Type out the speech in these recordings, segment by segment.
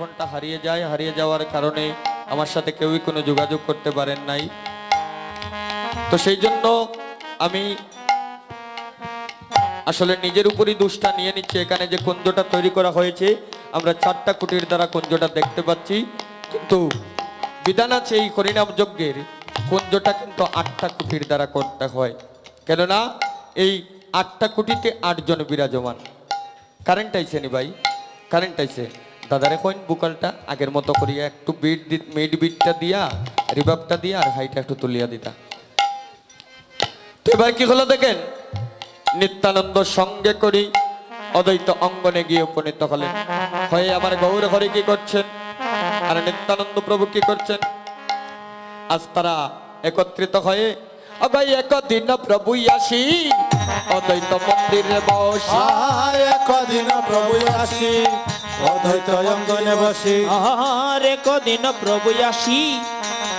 টেলিফোনটা হারিয়ে যায়, হারিয়ে যাওয়ার কারণে আমার সাথে কেউই কোনো যোগাযোগ করতে পারেন নাই। তো সেই জন্য আমি আসলে নিজের উপরই দোষটা নিয়ে নিচ্ছি। এখানে যে কুঞ্জটা তৈরি করা হয়েছে, আমরা চারটা কুটির দ্বারা কুঞ্জটা দেখতে পাচ্ছি। কিন্তু বিধান আছে এই হরিনাম যজ্ঞের, কুঞ্জটা কিন্তু আটটা কুটির দ্বারা করতে হয়। কেননা এই আটটা কুটিতে আটজন বিরাজমান। কারেন্ট আইছে নি ভাই? কারেন্ট আইছে। দাদারে কইন বুকালটা, আগের মতো করিয়া একটু বিট মিড বিটটা দিয়া, রিভাবটা দিয়া আর হাইটা একটু তুলিয়া দিতা। তো এবার কি হলো দেখেন? নিত্যানন্দ সঙ্গে করি, অদ্বৈত অঙ্গনে গিয়ে উপনীত হলেন। হয়ে আমার গৌর ঘরে কি করছেন? আর নিত্যানন্দ প্রভু কি করছেন? আজ তারা একত্রিত হয়ে অবাই একদিন প্রভু আসি, অদ্বৈত মন্দিরে বসি। একদিন প্রভু আসি। অদ্বৈত অঙ্গনে বসি। আরে কদিন প্রভু আসি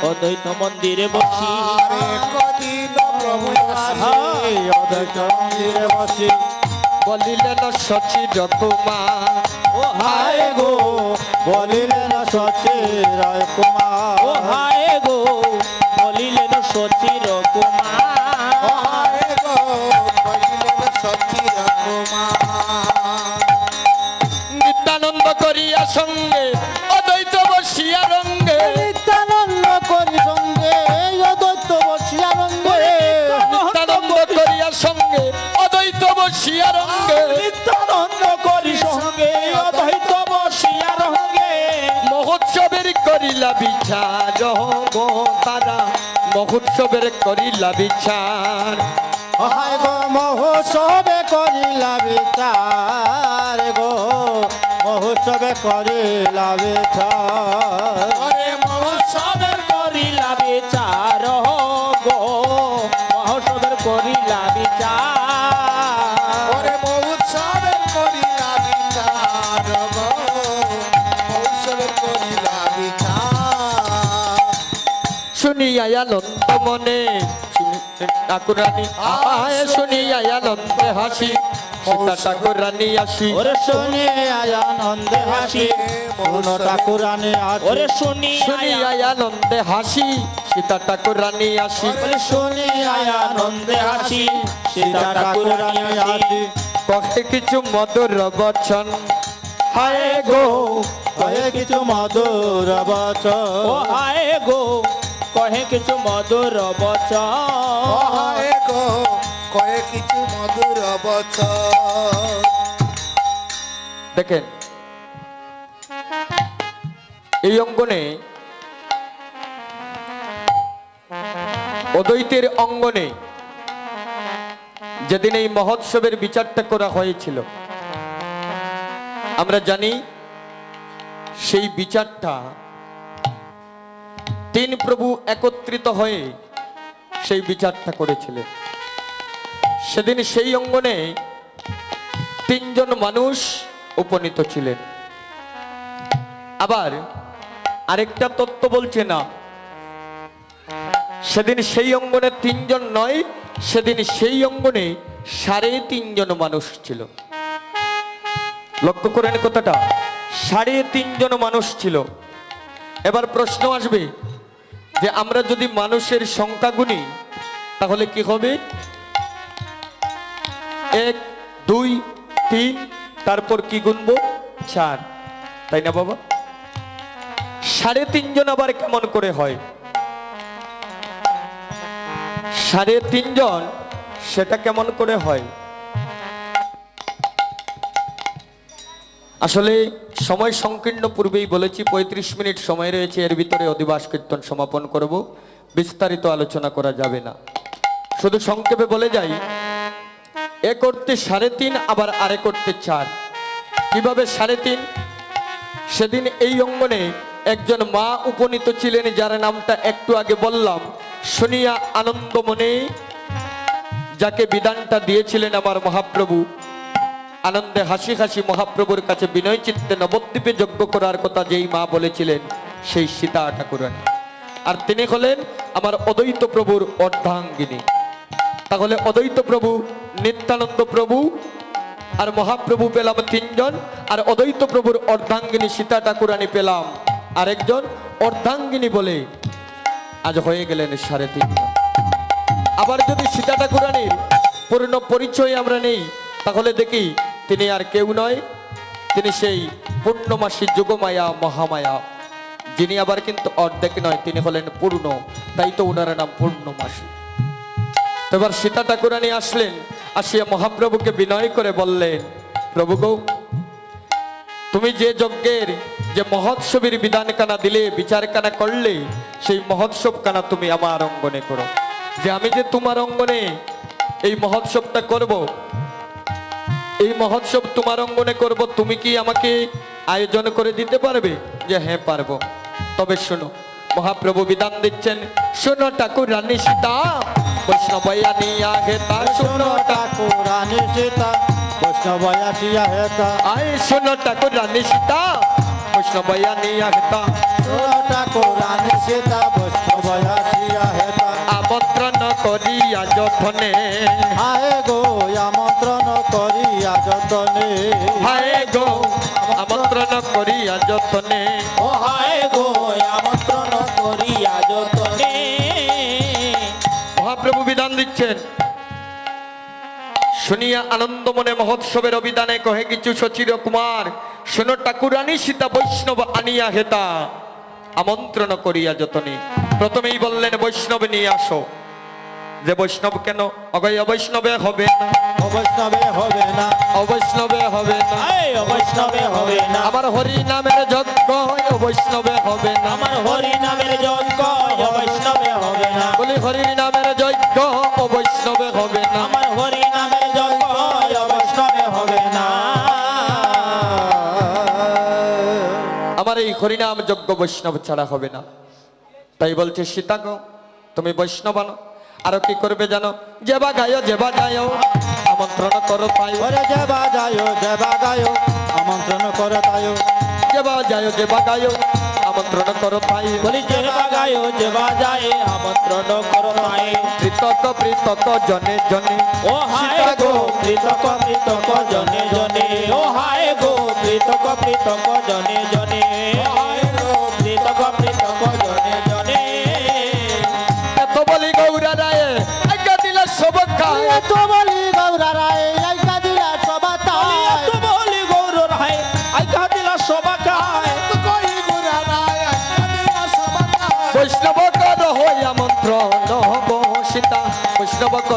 অদ্বৈত মন্দিরে বসি। আহার একদিন প্রভু আসি অদ্বৈত মন্দিরে বসি। বলিলেন সচি রঘুমার ও হায় হায় গো বলিলেন সচি রায় কুমার সঙ্গে অদ্বৈত বসিয়া রঙ্গে। নিত্যানন্দ করি সঙ্গে অদ্বৈত বসিয়া রঙ্গে। নিত্যানন্দ করিয়া সঙ্গে অদ্বৈত বসিয়া রঙ্গে। নিত্যানন্দ করি সঙ্গে অদ্বৈত বসিয়া রঙ্গে। মহোৎসবের করিলা বিচার গো তারা। মহোৎসবের করিলা বিচার হায় গো মহোৎসবে করিলা বিচার গো। মহোৎসবে করিলা বিচার আরে মহোৎসবের করিলা বিচার গো। মহোৎসবের করিলা বিচার মহোৎসবে করিলা বিচার গো। মহোৎসবে করিলা বিচার শুনিয়া আনন্দ মনে। ঠাকুরানী আয় শুনিয়া আনন্দে হাসি। সীতা ঠাকুরানী আসি। ওরে শুনি আনন্দে হাসি। পূর্ণ ঠাকুরানী ওরে আছে শুনি শুনিয়া আনন্দে হাসি। সীতা ঠাকুরানী আসি। ওরে শুনে আনন্দে হাসি। সীতা ঠাকুরানী আসি। কহে কিছু মধুর বচন। হায় গো কয়ে কিছু মধুর ও বচন হায় গো কহে কিছু মধুর বচন। কিছু মধুর দেখেন, এই অঙ্গনে অদ্বৈতের অঙ্গনে যেদিন এই মহোৎসবের বিচারটা করা হয়েছিল, আমরা জানি সেই বিচারটা তিন প্রভু একত্রিত হয়ে সেই বিচারটা করেছিলেন। সেদিন সেই অঙ্গনে তিনজন মানুষ উপনীত ছিলেন। আবার আরেকটা তত্ত্ব বলছে না, সেদিন সেই অঙ্গনে তিনজন নয়, সেদিন সেই অঙ্গনে সাড়ে তিনজন মানুষ ছিল। লক্ষ্য করেন কথাটা, সাড়ে তিনজন মানুষ ছিল। এবার প্রশ্ন আসবে যে আমরা যদি মানুষের সংখ্যা গুনি, তাহলে কি হবে? এক, দুই, তিন, তারপর কি গুনবো? চার। তাই না বাবা? সাড়ে তিনজন আবার কেমন করে হয়? সাড়ে তিনজন সেটা কেমন করে হয়? আসলে সময় সংকীর্ণ পূর্বেই বলেছি, পঁয়ত্রিশ মিনিট সময় রয়েছে, এর ভিতরে অধিবাস কীর্তন সমাপন করব, বিস্তারিত আলোচনা করা যাবে না। শুধু সংক্ষেপে বলে যাই, এ করতে সাড়ে তিন, আবার আরে করতে চার। কীভাবে সাড়ে তিন? সেদিন এই অঙ্গনে একজন মা উপনীত ছিলেন, যার নামটা একটু আগে বললাম, শুনিয়া আনন্দ মনে, যাকে বিধানটা দিয়েছিলেন আমার মহাপ্রভু আনন্দে হাসি হাসি মহাপ্রভুর কাছে বিনয় চিত্তে নবদ্বীপে যজ্ঞ করার কথা যেই মা বলেছিলেন, সেই সীতা ঠাকুরানী। আর তিনি হলেন আমার অদ্বৈত প্রভুর অর্ধাঙ্গিনী। তাহলে অদ্বৈত প্রভু, নিত্যানন্দ প্রভু আর মহাপ্রভু পেলাম তিনজন, আর অদ্বৈত প্রভুর অর্ধাঙ্গিনী সীতা ঠাকুরানী পেলাম আরেকজন অর্ধাঙ্গিনী বলে আজ হয়ে গেলেন সাড়ে তিনজন। আবার যদি সীতা ঠাকুরানীর পূর্ণ পরিচয় আমরা নেই, তাহলে দেখি তিনি আর কেউ নয়, তিনি সেই পূর্ণমাসী যুগমায়া, মহামায়া। যিনি আবার কিন্তু অর্ধেক নয়, তিনি হলেন পূর্ণ তাই তো ওনার নাম পূর্ণমাসী। এবার সীতা ঠাকুরানী আসলেন, আসিয়া মহাপ্রভুকে বিনয় করে বললেন, প্রভু গো, তুমি যে যজ্ঞের, যে মহোৎসবের বিধান কানা দিলে বিচার কানা করলে, সেই মহোৎসব কানা তুমি আমার অঙ্গনে করো। যে আমি যে তোমার অঙ্গনে এই মহোৎসবটা করব এই মহোৎসব তোমার অঙ্গনে করব, তুমি কি আমাকে আয়োজন করে দিতে পারবে? যে হ্যাঁ পারব। তবে শোনো, মহাপ্রভু বিধান দিচ্ছেন, শোনো ঠাকুর রানী সীতা। বৈষ্ণবয়া নিয়া হেতা, শোনো ঠাকুর ঠাকুরানী সীতা। বৈষ্ণব আসিয়া হেতা। আয়, শোনো ঠাকুর রানী সীতা। বৈষ্ণবয়া নিয়া হেতা। ঠাকুরানী সীতা বৈষ্ণব আসিয়া হেতা আমন্ত্রণ করিয়া যথনে হায় গো আমন্ত্রণ করিয়া যতনে। হায় গো আমন্ত্রণ করিয়া যথনে ও হায় গো আমন্ত্রণ করিয়া যতনে। মহাপ্রভু বিধান দিচ্ছেন। শুনিয়া আনন্দ মনে মহোৎসবের অভিধানে কহে কিছু সচির কুমার শোনো ঠাকুরানী সীতা বৈষ্ণব আনিয়া হেতা। আমন্ত্রণ করিয়া যতনে। প্রথমেই বললেন বৈষ্ণব নিয়ে আসো। যে বৈষ্ণব কেন? অগয় অবৈষ্ণবে হবে না। বৈষ্ণবে হবে না। অবৈষ্ণবে হবে না। আয় বৈষ্ণবে হবে না। আমার হরি নামের যজ্ঞ অবৈষ্ণবে হবে না। আমার হরি নামের যজ্ঞ বৈষ্ণবে হবে না। বলি হরি নামের যজ্ঞ অবৈষ্ণবে হবে না। আমার হরি নামের যজ্ঞ বৈষ্ণবে হবে না। আমার এই হরিনাম যজ্ঞ বৈষ্ণব ছাড়া হবে না। তাই বলছে সীতাগ তুমি বৈষ্ণব আনো আরও কি করবে জানো? যেবা গায় যেবা যায় আমন্ত্রণ করো তাই। যেবা যায় যেবা গায় আমন্ত্রণ করে তাই। যেবা যায় যেবা গায় আমন্ত্রণ করো তাই। বলি যে বাগায় যে বাজায় আমন্ত্রণ করো মায়ে পৃথক পৃথক জনে জনে ও হায় গো পৃথক পৃথক জনে জনে ও হায় গো পৃথক পৃথক জনে জনে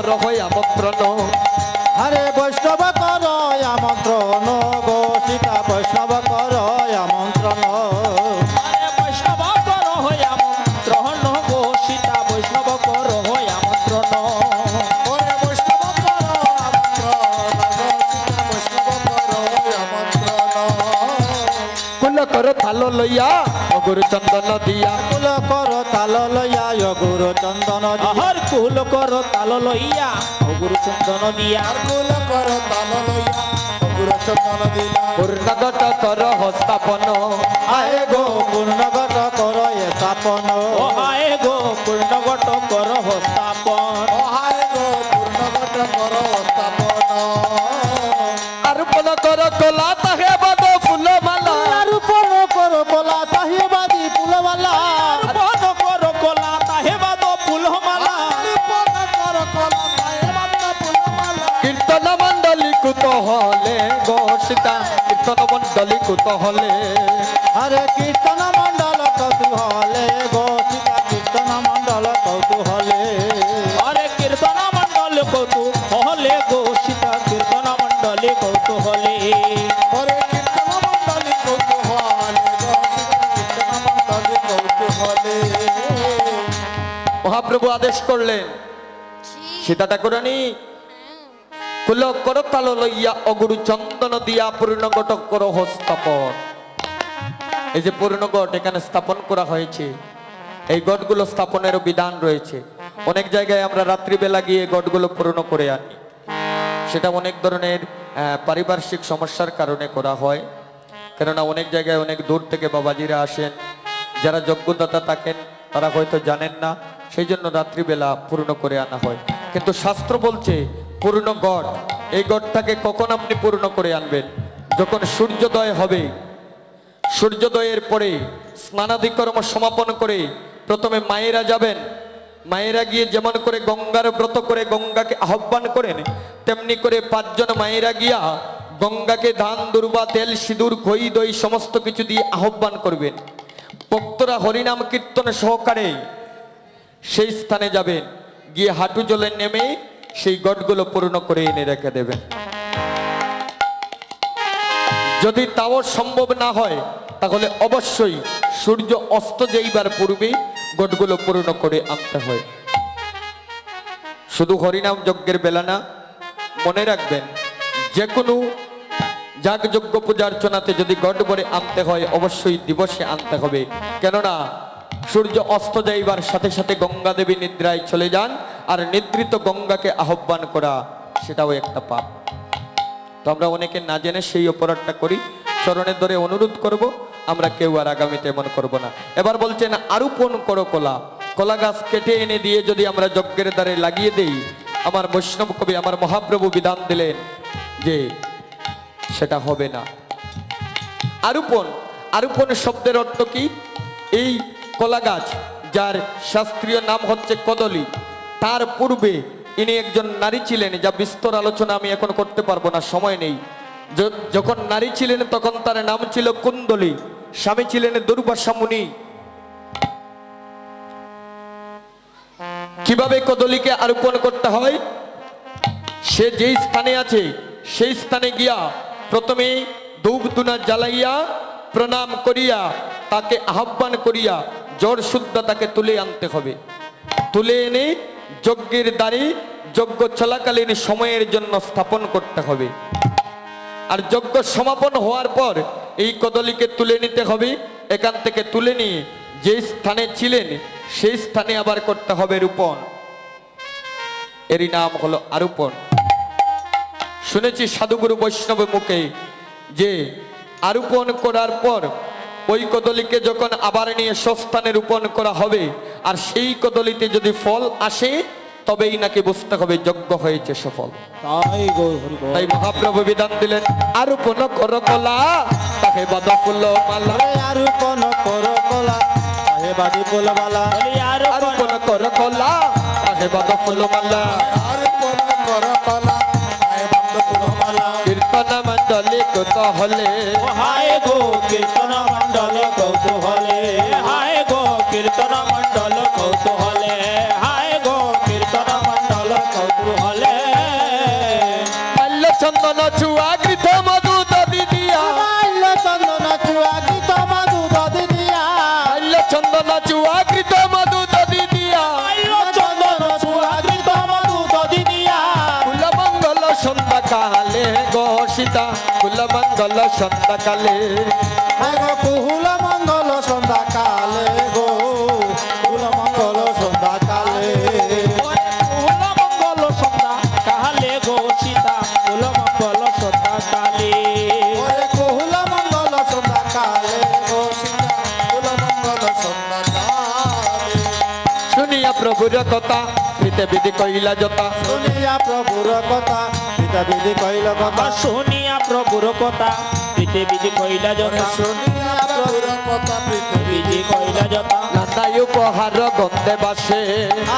কর আমন্ত্রণ। আরে বৈষ্ণব কর আমন্ত্রণ গো সীতা বৈষ্ণব কর আমন্ত্রণ। আরে বৈষ্ণব কর আমন্ত্রণ গো সীতা লইয়া অগুরু চন্দন দিয়া। কুল কর তাল লইয়া গুরু চন্দন আহার কুল কর তাল লইয়া ও গুরু চন্দন দিয়া কুল কর তাল লইয়া পূর্ণগত কর হস্তাপন। আয়ে গো পূর্ণগত কর এ স্থাপন। ও গো পূর্ণগত কর হস্তাপন। হায় গো পূর্ণগত কর স্থাপন আরোপণ কর কলা তাহে হলে গো সীতা কীর্তন মণ্ডলী কুত হলে হরে কীর্তন মণ্ডল কৌতূহলে গো সীতা কীর্তন মণ্ডল কৌতূহলে। আরে কীর্তন মণ্ডল কৌতু হলে গো সীতা কীর্তন মণ্ডলে হলে মণ্ডলী কৌতূহলে গো সীতা কীর্তন মণ্ডলী কৌতূহলে। মহাপ্রভু আদেশ করলেন। সীতা ঠাকুরানী কুল কর তাল লইয়া অগুরু চন্দন দিয়া পূর্ণগত কর হস্তাপন। এই যে পূর্ণগট এখানে স্থাপন করা হয়েছে, এই গটগুলো স্থাপনেরও বিধান রয়েছে। অনেক জায়গায় আমরা রাত্রিবেলা গিয়ে গটগুলো পূর্ণ করে আনি। সেটা অনেক ধরনের পারিপার্শ্বিক সমস্যার কারণে করা হয়। কেননা অনেক জায়গায় অনেক দূর থেকে বাবাজিরা আসেন, যারা যোগ্যদাতা থাকেন, তারা হয়তো জানেন না, সেই জন্য রাত্রিবেলা পূর্ণ করে আনা হয়। কিন্তু শাস্ত্র বলছে পূর্ণ গড়। এই গড়টাকে কখন আপনি পূর্ণ করে আনবেন? যখন সূর্যোদয় হবে, সূর্যোদয়ের পরে স্নানাদিকর্ম সমাপন করে প্রথমে মায়েরা যাবেন। মায়েরা গিয়ে যেমন করে গঙ্গার ব্রত করে গঙ্গাকে আহ্বান করেন, তেমনি করে পাঁচজন মায়েরা গিয়া গঙ্গাকে ধান, দুর্বা, তেল, সিঁদুর, খই, দই সমস্ত কিছু দিয়ে আহ্বান করবেন। ভক্তরা হরিনাম কীর্তন সহকারে সেই স্থানে যাবেন। গিয়ে হাঁটু জলে নেমে সেই গটগুলো পূর্ণ করে এনে রেখে দেবেন। যদি তাও সম্ভব না হয়, তাহলে অবশ্যই সূর্য অস্ত যাইবার পূর্বে গটগুলো পূর্ণ করে আনতে হয়। শুধু হরিনাম যজ্ঞের বেলা না, মনে রাখবেন যে কোনো যাগযজ্ঞ পূজার্চনাতে যদি গড ভরে আনতে হয়, অবশ্যই দিবসে আনতে হবে। কেননা, সূর্য অস্ত যাইবার সাথে সাথে গঙ্গা দেবী নিদ্রায় চলে যান আর নিদ্রিত গঙ্গাকে আহ্বান করা, সেটাও একটা পাপ। তো আমরা অনেকে না জেনে সেই অপরাধটা করি। চরণের ধরে অনুরোধ করব, আমরা কেউ আর আগামীতে এমন করব না। এবার বলছেন আরোপণ করো কলা? কলা গাছ কেটে এনে দিয়ে যদি আমরা যজ্ঞের দ্বারে লাগিয়ে দেই, আমার বৈষ্ণব কবি, আমার মহাপ্রভু বিধান দিলেন যে সেটা হবে না। আরোপণ আরোপণ শব্দের অর্থ কি? এই কলা গাছ, যার শাস্ত্রীয় নাম হচ্ছে কদলি তার পূর্বে ইনি একজন নারী ছিলেন, যা বিস্তর আলোচনা আমি এখন করতে পারব না, সময় নেই। যখন নারী ছিলেন তখন তার নাম ছিল কুন্দলি, স্বামী ছিলেন দুর্বাসা মুনি। কীভাবে কদলিকে আরোপণ করতে হয়? সে যেই স্থানে আছে, সেই স্থানে গিয়া প্রথমে ধূপ দুনা জ্বালাইয়া, প্রণাম করিয়া, তাকে আহ্বান করিয়া জ্বর শুদ্ধ তাকে তুলে আনতে হবে। তুলে এনে যজ্ঞের দ্বারে যজ্ঞ চলাকালীন সময়ের জন্য স্থাপন করতে হবে। আর যজ্ঞ সমাপন হওয়ার পর এই কদলিকে তুলে নিতে হবে। এখান থেকে তুলে নিয়ে যে স্থানে ছিলেন, সেই স্থানে আবার করতে হবে রূপণ। এরই নাম হলো আরোপণ। শুনেছি সাধুগুরু বৈষ্ণব মুখে যে আরোপণ করার পর ওই কদলিকে যখন আবার নিয়ে সস্থানে রোপণ করা হবে আর সেই কদলিতে যদি ফল আসে তবেই নাকি বুঝতে হবে যজ্ঞ হয়েছে সফল। তাই মহাপ্রভু বিধান দিলেন আরোপণ কর কলা তাকে বাদা ফুল মালা আরে আরু কোন কর কলা আহে বাদি পোলবালা বলি আরও আরোপণ কর কলা তাকে বাদা ফুল মালা আরে কোন কর কলা আহে বাদি পোলবালা কীর্তন মণ্ডলী কত হলে হায় গো কীর্তন মণ্ডল কৌতূহলে হায় চন্দন চুয়া গৃথ মধু দদি দিয়া মাল্য চন্দন চুয়া গীত মাধু দদি দিয়া মাল্য চন্দন চুয়া গৃথ মধু দদি দিয়া আইল চন্দন সুহাগৃত মধু দদি দিয়া কুল মঙ্গল সন্ধ্যা কালে গো সীতা কুল মঙ্গল সন্ধ্যা কালে আয় প্রভুর কথা প্রীতে বিধি কইলা যতা শুনিয়া প্রভুর কথা পিতা বিধি কইল কথা। শুনিয়া প্রভুর কথা পৃথিবী কইলা যথা। শুনিয়া প্রভুর কথা পৃথিবী বিধি কইলা যথা। নানাই উপহার গন্ধে বাসে।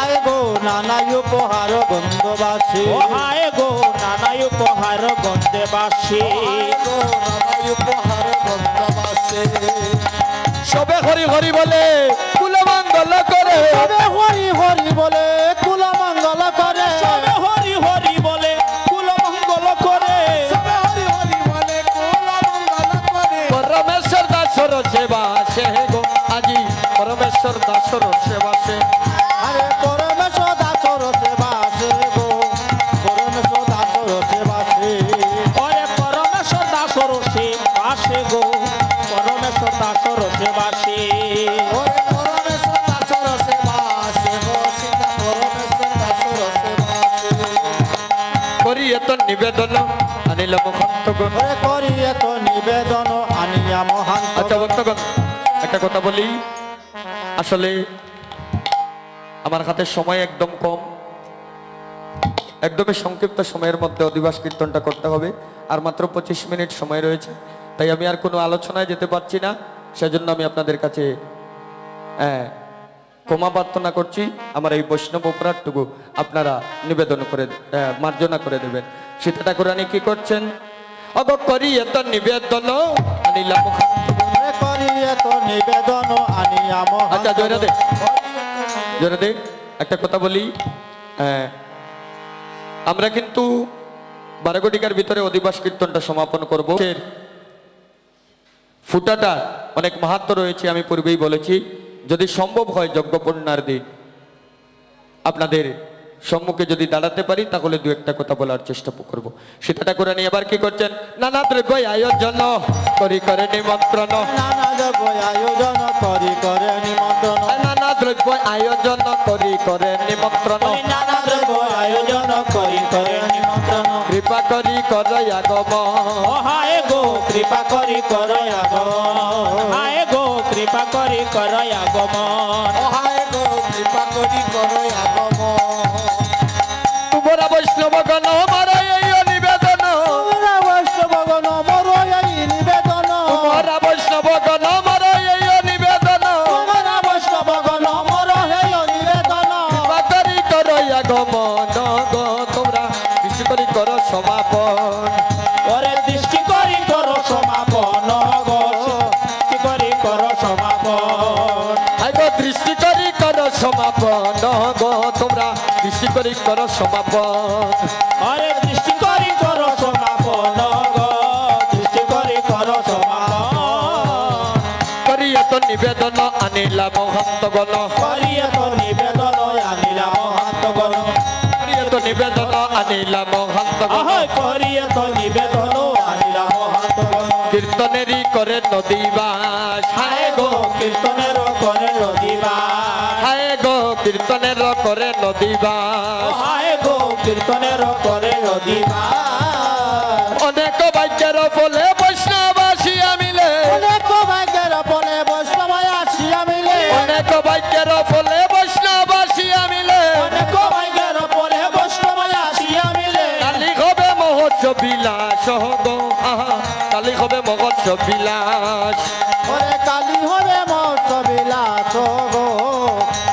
আয় গো নানা উপহার বন্ধবাসী ও হায় গো নানাই উপহার গন্ধে বাসি। গো নানা উপহার বন্ধবাসী সবে হরি হরি বলে কুল মঙ্গল করে। তবে হরি পরমেশ্বর দাসর সেবা সে। আরে পরমেশ্বর দাসর সেবা সে গো। পরমেশ্বর দাসর সেবা সে। ওরে পরমেশ্বর দাসর সেবা সে গো। পরমেশ্বর দাসর সেবা সে। করি এত নিবেদন আনিল মুখন্তগণ ওরে করি এত নিবেদন আনিয়া মহান আচ্ছা ভক্তগণ একটা কথা বলি। আসলে আমার হাতে সময় একদম কম। একদমই সংক্ষিপ্ত সময়ের মধ্যে অধিবাস কীর্তনটা করতে হবে আর মাত্র পঁচিশ মিনিট সময় রয়েছে। তাই আমি আর কোনো আলোচনায় যেতে পারছি না সেজন্য আমি আপনাদের কাছে হ্যাঁ, ক্ষমা প্রার্থনা করছি। আমার এই বৈষ্ণব অপরাধটুকু আপনারা নিবেদন করে মার্জনা করে দেবেন। সীতা ঠাকুরানি কি করছেন? অগ করি এত নিবেদন আনিলাম। আচ্ছা একটা কথা বলি। আমরা কিন্তু বারোগটিকার ভিতরে অধিবাস কীর্তনটা সমাপন করব। ফুটাটা অনেক মাহাত্ম রয়েছে, আমি পূর্বেই বলেছি। যদি সম্ভব হয় যজ্ঞপূর্ণার দিন, আপনাদের সম্মুখে যদি দাঁড়াতে পারি, তাহলে দু একটা কথা বলার চেষ্টা করব। সেটা করে নিয়ে আবার কি করছেন? নানা দ্রব্য আয়োজন করি করে নিমন্ত্রণ যোগ আয়োজন করি করে নিমন্ত্রণ। নানা দ্রব্য আয়োজন করি করে নিমন্ত্রণ। নানা দ্রব্য আয়োজন করি করে নিমন্ত্রণ। কৃপা করি কর আগম হায় গো কৃপা করি কর আগমন। হায় গো কৃপা করি কর আগমন। অহায় গো কৃপা করি করো আগমন। তোমরা বৈষ্ণব গণ আমার করি কর আগমন গো তোমরা কৃষ্ণ করি কর সমাপন। ওরে দৃষ্টি করি কর সমাপন গো দৃষ্টি করি কর সমাপন। আগে দৃষ্টি করি কর সমাপন গো তোমরা দৃষ্টি করি কর সমাপন। ওরে দৃষ্টি করি কর সমাপন গো দৃষ্টি করি কর সমাপন। করি এত নিবেদন আনিলা মহন্ত গণ আনিলা মহন্ত গণ আহয় করি এত নিবেদন আনিলা মহান্ত কীর্তনেরই করে নদীবাস হায় গো কীর্তনের করে নদীবা হায় গো কীর্তনের করে নদীবাস হায় গো কীর্তনের করে নদীবা অনেক বাক্যের বলে বৈষ্ণবাসী মিলে অনেক ভাগ্যের বলে বৈষ্ণব আসিয়া মিলে অনেক বাক্যের বিলাস। গো আহা, কালি হবে মহোৎসব বিলাস ওরে কালি হবে মহোৎসবিলাস গো।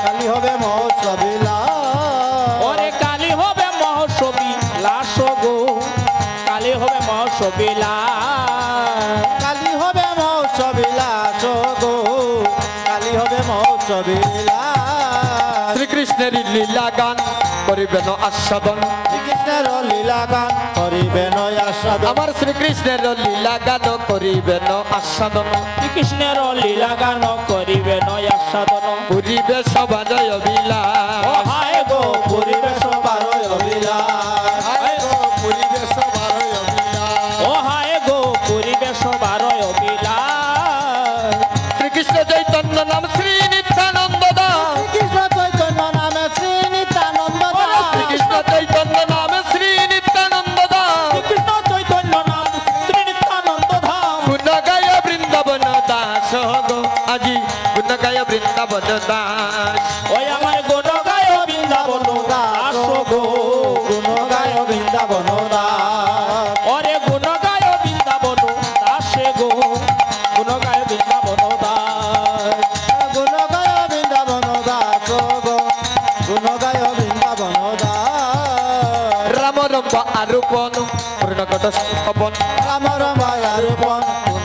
কালি হবে মহোৎসবিলাস ওরে কালি হবে মহোৎসবী লাশ গো। কালি হবে মহোৎসবী লাশ কালি হবে মহোৎসবিলাস গো। কালি হবে মহোৎসবিলাস শ্রীকৃষ্ণের লীলা গান করিবেন আস্বাদন। শ্রীকৃষ্ণের লীলা গান করিবেন আস্বাদন। আস্বাদ আমার শ্রীকৃষ্ণের লীলা গান করিবেন আস্বাদন। শ্রীকৃষ্ণের লীলা গান করিবেন আস্বাদন। পুরিবে সবার ও অবিলাস হায় গো পরিবেশ বারোয় অবিলাস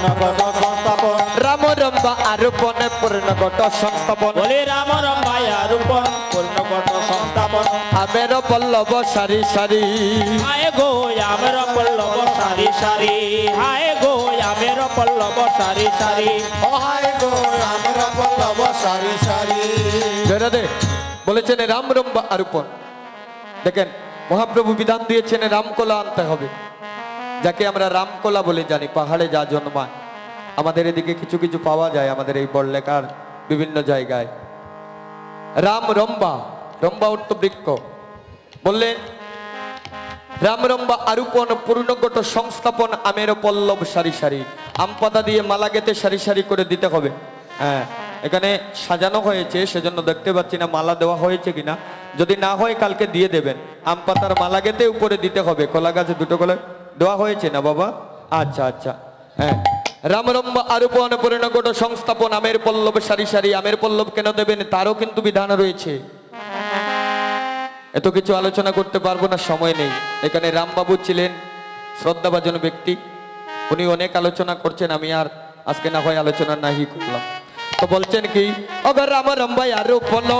পূর্ণপদ সংস্থাপন রাম রম্ব আরূপন পূর্ণকট সংস্থাপন। বলে রাম রূপন পূর্ণকট সংস্থাপন। আমের পল্লব সারি সারি। হায় গো আমের পল্লব সারি সারি। হায় গো আমের পল্লব সারি সারি। অহায় গো রামের পল্লব সারি সারি। বলেছেন রাম রম্ব আরূপন দেখেন মহাপ্রভু বিধান দিয়েছেন রামকোলা আনতে হবে। যাকে আমরা রামকোলা বলে জানি, পাহাড়ে যা জন্মায়। আমাদের এদিকে কিছু কিছু পাওয়া যায় আমাদের এই বড়লেখার বিভিন্ন জায়গায়। রাম রম্বা রম্বা অর্থ বৃক্ষ। বললেন, রাম রম্বা আরূপন পূর্ণগত সংস্থাপন আমের পল্লব সারি সারি। আম পাতা দিয়ে মালা গেতে সারি সারি করে দিতে হবে। হ্যাঁ এখানে সাজানো হয়েছে, সেজন্য দেখতে পাচ্ছি না মালা দেওয়া হয়েছে কিনা। যদি না হয় কালকে দিয়ে দেবেন। আম পাতার মালা গেতে উপরে দিতে হবে। কলা গাছে দুটো কলা দেওয়া হয়েছে না বাবা? আচ্ছা আচ্ছা। হ্যাঁ। রামরম্ব আরোপণ পরিণগত সংস্থাপন আমের পল্লব, সারি সারি আমের পল্লব কেন দেবেন? তারও কিন্তু বিধান রয়েছে। এত কিছু আলোচনা করতে পারব না, সময় নেই। এখানে রামবাবু ছিলেন শ্রদ্ধাভাজন ব্যক্তি। উনি অনেক আলোচনা করছেন, আমি আর আজকে না হয় আলোচনা নাহি করলাম। তো বলছেন কি? অগর রাম রম্বাই আর উপন্ন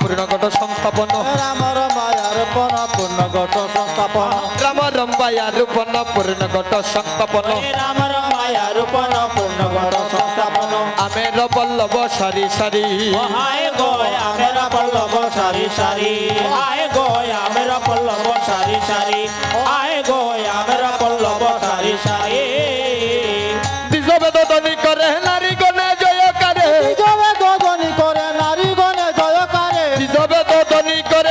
পূর্ণগত সংস্থাপন। রামর মায়ার পন পূর্ণগত সংস্থাপন। রাম রম্বাই আর উপন্ন পূর্ণগত সংস্থাপন। রাম রমায়া রূপন পূর্ণগত সংস্থাপন। আমের পল্লব সারি সারি। হায় গয় আমেরা পল্লব সারি সারি। হায় গয় আমেরা পল্লব সারি সারি। হায় গয় আমেরা পল্লব সারি সারি। দিজ বেদনী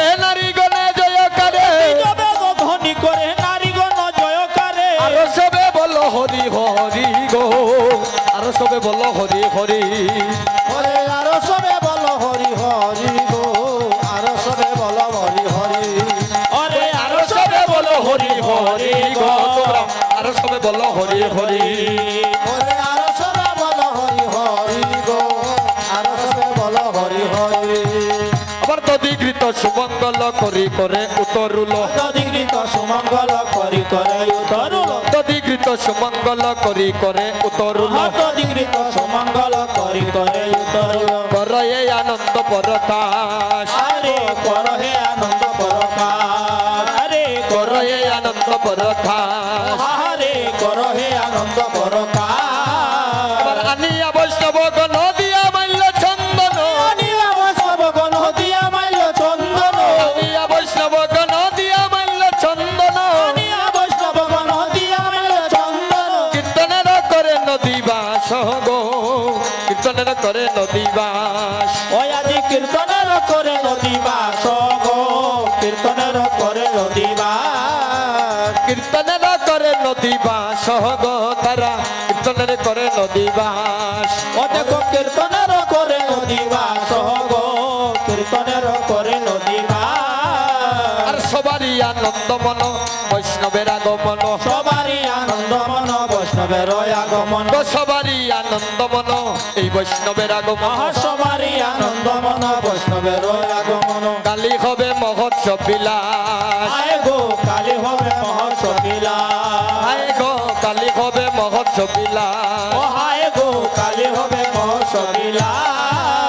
বেদনী করে নারী গণে জয় করে। জবে ধ্বনি করে নারীগণ জয়কারে আরও সবে বলো হরি হরি গো। আরও সবে বলো হরি হরি। করি করে উতরুল। তদিকৃত সুমঙ্গল করি করে উতরুল। সুমঙ্গল করি করে উতরুল। সুমঙ্গল করি করে উতরুল। কর এই আনন্দ পরতাস আরে কর হে আনন্দ পরকার আরে কর এই আনন্দ গো তারা কীর্তনের করে নদী বাস। ও দেখো কীর্তনের করে নদীবাস গো কীর্তনের করে নদীবাস আর সবারই আনন্দ মন বৈষ্ণবের আগমন। সবারই আনন্দ মন বৈষ্ণবের আগমন। সবারই আনন্দ মন এই বৈষ্ণবের আগমন। মহা সবারই আনন্দ মন বৈষ্ণবের আগমন। কালি হবে মহোৎসব বিলাস। আয় গো কালী হবে হায় গো কালি হবে মহোৎসব বিলাস ও হায় গো কালী হবে শ্রীকৃষ্ণ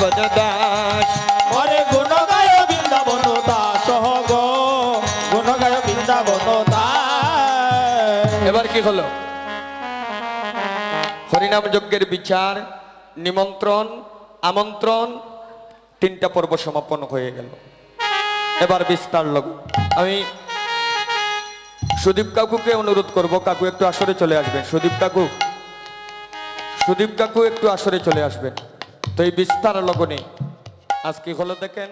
বৃন্দাবন দাস। ওরে গুণ গায় বৃন্দাবন দাস গুণ গায় বৃন্দাবন দাস। এবার কি হলো? হরিনাম যজ্ঞের বিচার নিমন্ত্রণ আমন্ত্রণ তিনটা পর্ব সমাপন হয়ে গেল। এবার বিস্তার লোক আমি সুদীপ কাকুকে অনুরোধ করব কাকু একটু আসরে চলে আসবেন। সুদীপ কাকু সুদীপ কাকু একটু আসরে চলে আসবেন। তো এই বিস্তার লগনে। আজকে হলো দেখেন?